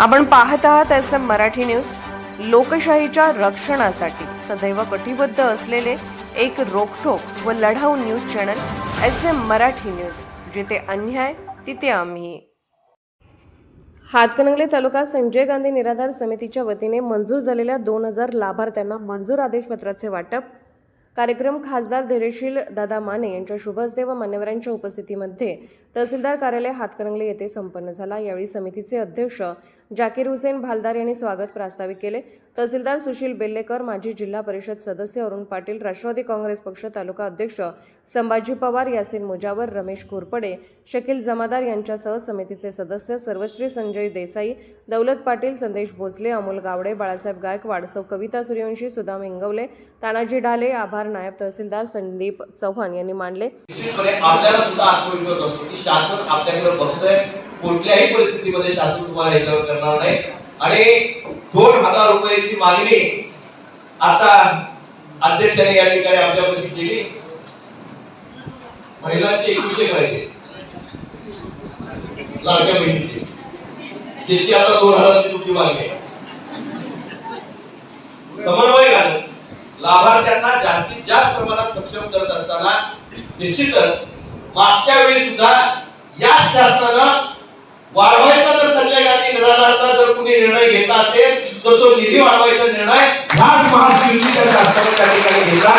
आपण पाहत आहात एस एम मराठी न्यूज. लोकशाहीच्या रक्षणासाठी सदैव कटिबद्ध असलेले एक रोखोक व लढाऊ news channel S M Marathi news. जिथे अन्याय तिथे आम्ही. हातकणंगले तालुका संजय गांधी निराधार समितीच्या वतीने मंजूर झालेल्या दोन हजार लाभार्थ्यांना मंजूर आदेशपत्राचे वाटप कार्यक्रम खासदार धैर्यशील दादा माने यांच्या शुभ व मान्यवरांच्या उपस्थितीमध्ये तहसीलदार कार्यालय हातकणंगले येथे संपन्न झाला. यावेळी समितीचे अध्यक्ष जाकीर हुसेन भालदार यांनी स्वागत प्रास्ताविक केले. तहसीलदार सुशील बेल्लेकर माजी जिल्हा परिषद सदस्य अरुण पाटील राष्ट्रवादी काँग्रेस पक्ष तालुका अध्यक्ष संभाजी पवार यासिन मुजावर रमेश घोरपडे शकील जमादार यांच्यासह समितीचे सदस्य सर्वश्री संजय देसाई दौलत पाटील संदेश भोसले अमोल गावडे बाळासाहेब गायकवाड सौ कविता सूर्यवंशी सुदाम इंगवले तानाजी ढाले आभार नायब तहसीलदार संदीप चव्हाण यांनी मानले आपल्याला सुद्धा आत्मविश्वास असतो की शासन आपल्याकडे बघतोय कुठल्याही परिस्थितीमध्ये शासन तुम्हाला याच्यावर करणार नाही. आणि दोन हजार रुपयाची मागणी आता अध्यक्षाने या ठिकाणी आमच्यापाशी केली. महिलांचे एकविशे करायचे. लाडक्या बहिणीचे. त्याची आता दोन हजारची तुमची मागणी आहे. समन्वय लाभार्थ्यांना जास्तीत जास्त प्रमाणात सक्षम करत असताना निश्चितच मागच्या वेळी सुद्धा या शासनानं वाढवायचा जर संजय गांधी निराधारचा जर कुणी निर्णय घेतला असेल तर तो निधी वाढवायचा निर्णय ह्याच महाशिवजीच्या शासनाने त्या ठिकाणी घेतला.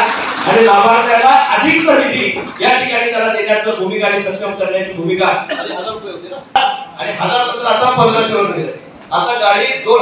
आणि लाभार्थ्याला अधिक निधी या ठिकाणी त्याला देण्याचं भूमिका आणि सक्षम करण्याची भूमिका. आधी हजार रुपये होते ना? आणि हजार नंतर आता पंधराशे रुपये आता गाडी दोन